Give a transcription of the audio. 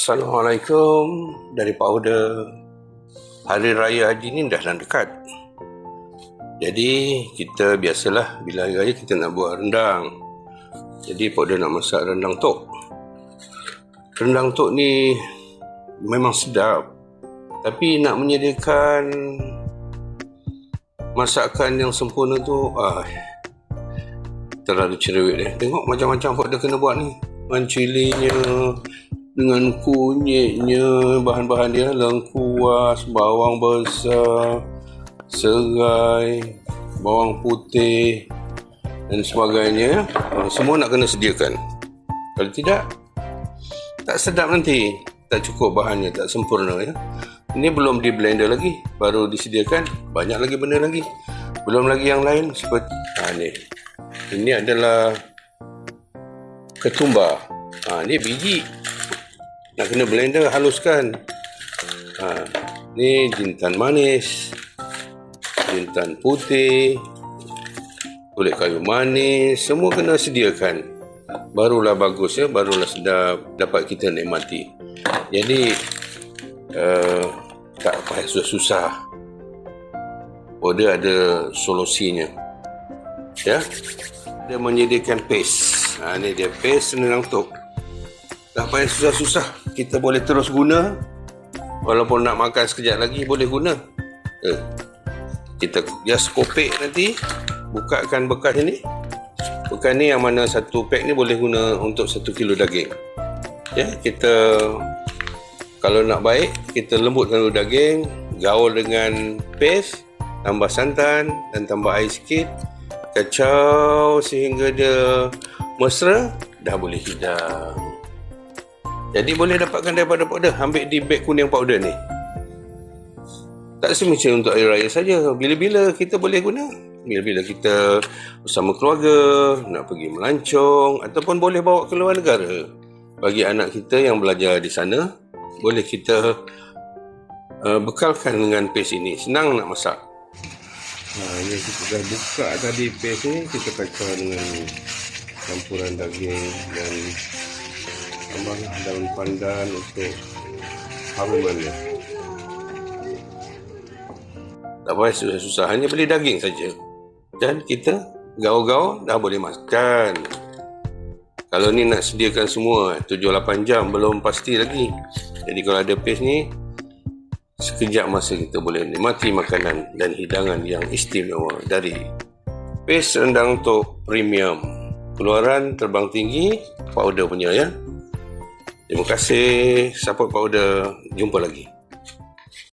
Assalamualaikum dari powder. Hari Raya Haji ni dah nak dekat. Jadi kita biasalah bila hari raya kita nak buat rendang. Jadi powder nak masak rendang tok. Rendang tok ni memang sedap. Tapi nak menyediakan masakan yang sempurna tu ah terlalu cerewet eh. Tengok macam-macam powder kena buat ni. Mancilinya, dengan kunyitnya bahan-bahan dia lengkuas bawang besar serai bawang putih dan sebagainya. Ah, semua nak kena sediakan. Kalau tidak tak sedap nanti. Tak cukup bahannya tak sempurna ya. Ini belum di blender lagi baru disediakan. Banyak lagi benda lagi. Belum lagi yang lain seperti ha, ni. Ini adalah ketumbar. Ha, ni biji nak kena blender haluskan. Ha, ni jintan manis jintan putih kulit kayu manis semua kena sediakan. Barulah bagus ya barulah sedap dapat kita nikmati. Jadi uh, tak payah susah-susah. Dia ada solusinya. Ya? Dia menyediakan paste. Ha, ni dia paste senang untuk tak payah susah-susah kita boleh terus guna. Walaupun nak makan sekejap lagi boleh guna. Eh, kita just kopek nanti. Bukakan bekas ini bekas ni yang mana satu pack ni boleh guna untuk satu kilo daging. Ya kita kalau nak baik kita lembutkan dulu daging gaul dengan paste tambah santan dan tambah air sikit. Kacau sehingga dia mesra dah boleh hidang jadi boleh dapatkan daripada powder. Ambil di beg kuning powder ni. Tak semestinya untuk air raya saja. Bila-bila kita boleh guna. Bila-bila kita bersama keluarga, nak pergi melancong ataupun boleh bawa ke luar negara. Bagi anak kita yang belajar di sana, boleh kita uh, bekalkan dengan paste ini. Senang nak masak. Ha, ini kita dah buka tadi paste ni. Kita kacau dengan campuran daging dan tambahlah daun pandan untuk haruman dia. Tak payah susah-susah. Hanya beli daging saja. Dan kita gaul-gaul dah boleh makan. Kalau ni nak sediakan semua 7-8 jam belum pasti lagi. Jadi kalau ada paste ni sekejap masa kita boleh nikmati makanan dan hidangan yang istimewa dari paste rendang untuk premium. Keluaran terbang tinggi powder punya ya Terima kasih support powder. Jumpa lagi.